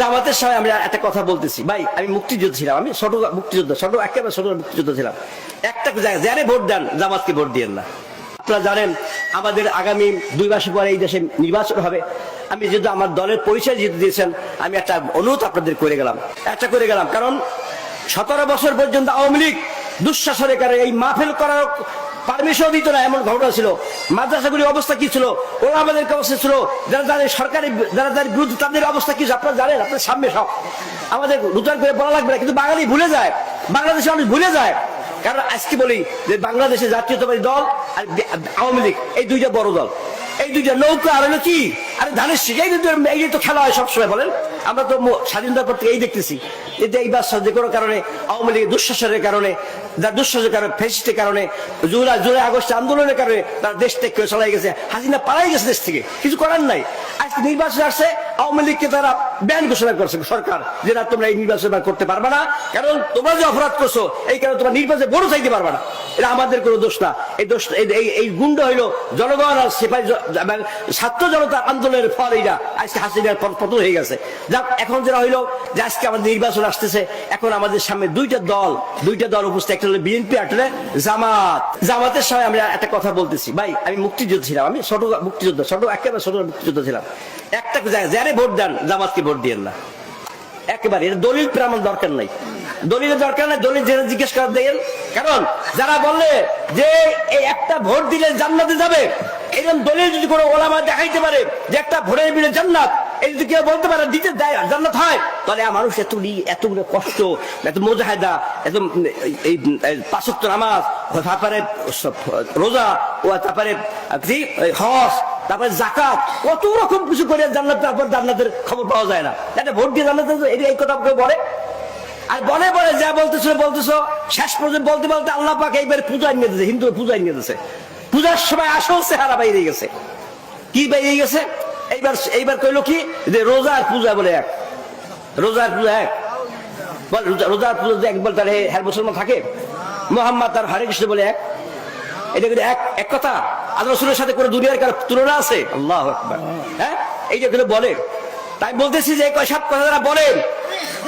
জামাতের সময় আমরা একটা কথা বলতেছি। ভাই, আমি মুক্তিযুদ্ধ ছিলাম, আমি ছোট মুক্তিযুদ্ধ, ছোট, একেবারে ছোট মুক্তিযুদ্ধ ছিলাম। একটা জায়গায় যারে ভোট দেন, জামাতকে ভোট দিয়েন না। আপনারা জানেন, আমাদের আগামী দুই মাস পরে এই দেশে নির্বাচন হবে। আমি যেহেতু আমার দলের পরিচয় যেহেতু দিয়েছেন, আমি একটা অনুরোধ আপনাদের করে গেলাম। একটা করে গেলাম, কারণ সতেরো বছর পর্যন্ত আওয়ামী লীগ দুঃশাসনের কারণে এই মাহফিল করার পারমিশন দিত না, এমন ঘটনা ছিল। মাদ্রাসাগুলির অবস্থা কি ছিল? ওরা আমাদের অবস্থা ছিল, যারা যাদের সরকারি, যারা যাদের বিরুদ্ধে, তাদের অবস্থা কি আপনারা জানেন, আপনার সামনে সব। আমাদের নূতন করে বলা লাগবে না, কিন্তু বাঙালি ভুলে যায়। বাংলাদেশে মানুষ ভুলে যায়। কারণ আজকে বলি যে বাংলাদেশের জাতীয়তাবাদী দল আর আওয়ামী লীগ, এই দুইটা বড় দল। এই দুইটা নৌকা আর হলো কি? আরে ধানের এই এই তো খেলা হয় সবসময়, বলেন। আমরা তো স্বাধীনতার পর থেকে এই দেখতেছি এতে এই যে কোনো কারণে আওয়ামী লীগের দুঃশাসনের কারণে দুঃশাসনের কারণে ফেসিস্টের কারণে, জুলাই জুলাই আগস্ট আন্দোলনের কারণে তারা দেশ থেকে চলাই গেছে। হাসিনা পালাই গেছে দেশ থেকে। কিছু করার নাই। আজকে নির্বাচন আসছে আওয়ামী লীগকে তারা ব্যান ঘোষণা করছে সরকার যে না, তোমরা এই নির্বাচন করতে পারবে না। কারণ তোমরা যে অপরাধ করছ, এই কারণে তোমরা নির্বাচনে বড় চাইতে পারবে না। এটা আমাদের কোনো দোষ না। এই দোষ, এই- গুন্ড হইল জনগণ আর সিপাহী ছাত্র জনতা আন্দোলনের ফল এইটা আজকে হাসিনার পতন হয়ে গেছে। যাক, এখন যেটা হইল যে আজকে আমাদের নির্বাচন আসতেছে, এখন আমাদের সামনে দুইটা দল দুইটা দল উপস্থিত। একটা হলো বিএনপি হলো জামাত। জামাতের সময় আমরা একটা কথা বলতেছি। ভাই, আমি মুক্তিযুদ্ধ ছিলাম, আমি ছোট মুক্তিযুদ্ধ, ছোট, একেবারে ছোট মুক্তিযুদ্ধ ছিলাম। একটা যারে ভোট দেন, জামাতকে ভোট দিয়েন না একেবারে দলিল প্রমাণ দরকার নাই। দলিলের দরকার নাই, দলিল জেনে জিজ্ঞেস করার দেন। কারণ, যারা বললে যে এই একটা ভোট দিলে জান্নাতে যাবে, এরকম দলিল যদি কোনো ওলামা দেখাইতে পারে যে একটা ভোটের বিলে জান্নাত, এই যদি কেউ বলতে পারে দিতে দেয়, জান্নাত হয়, তাহলে মানুষ এত এতগুলো কষ্ট, এত মোজাহেদা, এত এই পাঁচত্ব নামাজ, তারপরে রোজা, ও তারপরে কি? তারপরে জাকাত কত রকম কিছু করে জান্নাত, তারপর জান্নাতের খবর পাওয়া যায় না। এটা ভোট দিয়ে জান্নাত এই কথা কেউ বলে? আর বলে বলে, যা বলতেছো বলতেছো। শেষ পর্যন্ত বলতে বলতে আল্লাহ পাক এইবার পূজা নিয়ে দিয়েছে হিন্দু পূজা নিয়ে দিয়েছে। পূজার সময় আসল চেহারা বাইরে গেছে। কি বাইরে গেছে? এইবার এইবার কইলো কি? যে রোজা আর পূজা বলে এক। রোজা আর পূজা এক। বল, রোজা- রোজা আর পূজা এক বল তাহলে হ্যাঁ মুসলমান থাকে? মোহাম্মদ আর হরে কৃষ্ণ বলে এক। এটা কিন্তু এক এক কথা। আল্লাহ রসুলের সাথে কোনো দুনিয়ার কারও তুলনা আছে? আল্লাহ হ্যাঁ? এই যে কিন্তু বলে। তাই বলতেছি যে সব কথা যারা বলেন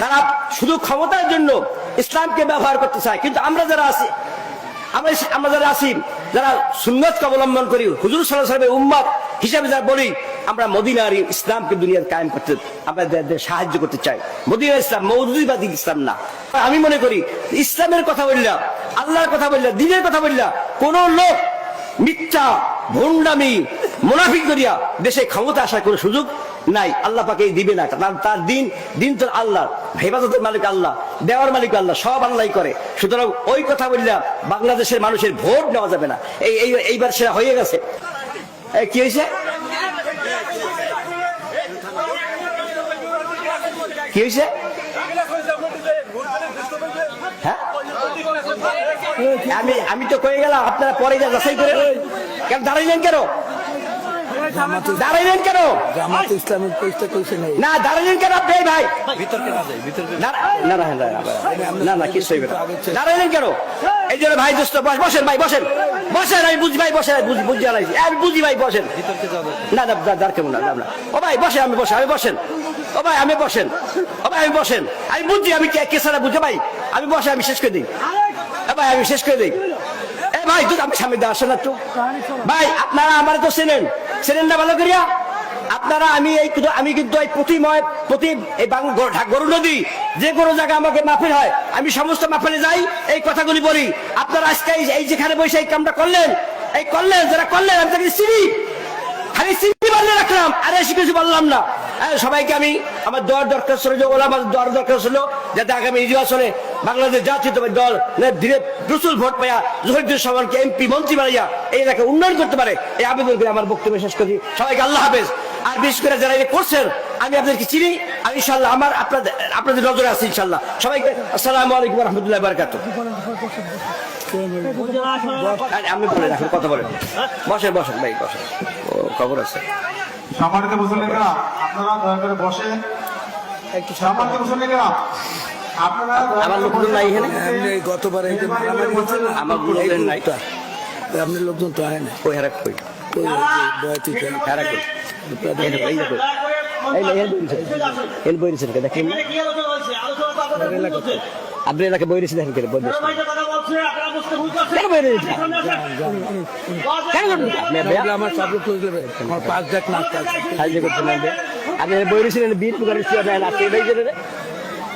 তারা শুধু ক্ষমতার জন্য ইসলামকে ব্যবহার করতে চায়। কিন্তু আমরা যারা আছি আমরা আমরা যারা আছি যারা সুন্নতকে অবলম্বন করি হুজুর সাল্লাহ সাহেবের উম্মত হিসাবে যারা বলি আমরা মদিনার ইসলামকে দুনিয়ার কায়েম করতে আমরা সাহায্য করতে চাই। মদিনা ইসলাম মৌদুদিবাদী ইসলাম না। আমি মনে করি, ইসলামের কথা বললাম আল্লাহর কথা বললাম দিনের কথা বললাম কোন লোক মিথ্যা, ভণ্ডামি, মুনাফিক করিয়া দেশে ক্ষমতা আসার কোনো সুযোগ নাই। আল্লাহ পাকে দিবে না। কারণ তার দিন দিন তো আল্লাহ হেফাজতের মালিক আল্লাহ, দেওয়ার মালিক আল্লাহ, সব আল্লাহ করে। সুতরাং ওই কথা বললাম বাংলাদেশের মানুষের ভোট নেওয়া যাবে না। এই- এইবার সেটা হয়ে গেছে। কি হয়েছে? কি হয়েছে? হ্যাঁ? আমি আমি তো কয়ে গেলাম আপনারা পরে যা যাচাই করে কেন দাঁড়াইলেন কেন? দাঁড়াইলেন কেন? জামাত ইসলামের পরিচয় কইছে নাই না দাঁড়াইলেন কেন আপনি? ভাই। না না না না না, না, না না কিছু হইবে দাঁড়াইলেন কেন? এই জন্য ভাই দোস্ত বস- বসেন ভাই বসেন। বসেন আমি বুঝি ভাই বসেন বুঝি বুঝি আলাইছি। আমি বুঝি ভাই বসেন। না না দাঁড় কেমন না ও ভাই বসে আমি বসে আমি বসেন। ও ভাই আমি বসেন। আমি বসেন। আমি বুঝছি আমি কে কে সারা বুঝে ভাই? আমি বসে, আমি শেষ করে দিই। ভাই, আমি শেষ করে দিই। এ ভাই তুই আমি সামনে দিয়ে আসেন একটু। ভাই, আপনারা আমার তো চেনেন। চেনেন না ভালো করিয়া? আপনারা, আমি এই আমি কিন্তু এই প্রতিময় প্রতি এই গরু নদী, যে কোনো জায়গায় আমাকে মাফিল হয়। আমি সমস্ত মাফিলে যাই, এই কথাগুলি বলি। আপনারা আজকে এই- যেখানে বসে এই কামটা করলেন, এই করলেন, যারা করলেন, আমি তাকে চিনি। খালি চিনতে পারলে রাখলাম, আর এসে কিছু বললাম না। সবাইকে আমি আমার দর দরকার ছিল, যে ওলা আমার দর দরকার ছিল, যাতে আগামী নির্বাচনে বাংলাদেশ জাতীয়তাবাদী দল ধীরে প্রচুর ভোট পাইয়া জহিরুদ্দিন সামানকে এমপি, মন্ত্রী বানাইয়া এই এলাকা উন্নয়ন করতে পারে, এই আবেদন করে আমার বক্তব্য শেষ করি সবাইকে আল্লাহ হাফেজ। আর বিশেষ করে যারা এটা করছেন, আমি আপনাদেরকে চিনি আমি ইনশাল্লাহ আমার আপনাদের আপনাদের নজরে আছি ইনশাল্লাহ সবাইকে আসসালামু আলাইকুম রহমতুল্লাহ বারকাত আমি বলে রাখুন কথা বলেন বসেন বসেন ভাই বসেন ও খবর আছে সম্মানিত মুসল্লিরা আপনারা দয়া করে বসে একটু সম্মানিত আমার করে লোকজন নাই এখানে এমনি গতবার এই যে মারামারি হয়েছিল না, আমার লোকজন নাই আপনার লোকজন তো হয় না কই হারাক কই ওই বয়তি হারাক কই এই দেখেন আপনি দেখেন কেন বই ভুল করছেন। কেন বই? আপনি আপনি? এটাই জেনে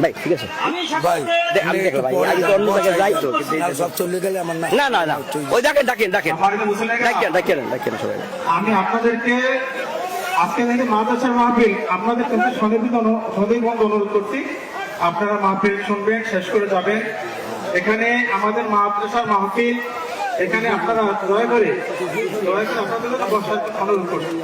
ভাই ঠিক আছে? আমি ভাই আমি দেখলাম ভাই আমি তো অন্য জায়গায় যাই তো কিন্তু এই- আর সব চলে গেলে আমার না না না না। ওই ডাকেন ডাকেন ডাকেন ডাকেন ডাকেন ডাকেন সবাই। আমি আপনাদেরকে আজকে থেকে মাদ্রাসার মাহফিল আপনাদের কাছে অনুরোধ করছি। আপনারা মাহফিল শুনবেন, শেষ করে যাবেন। এখানে আমাদের মাদ্রাসার মাহফিল। এখানে আপনারা দয়া করে দয়া করে আপনাদের বসার অনুরোধ করছি।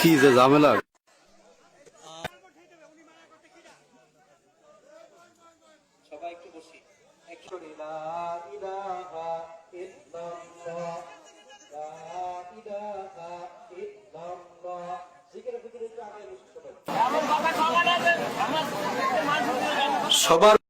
কি যে ঝামেলা। সবার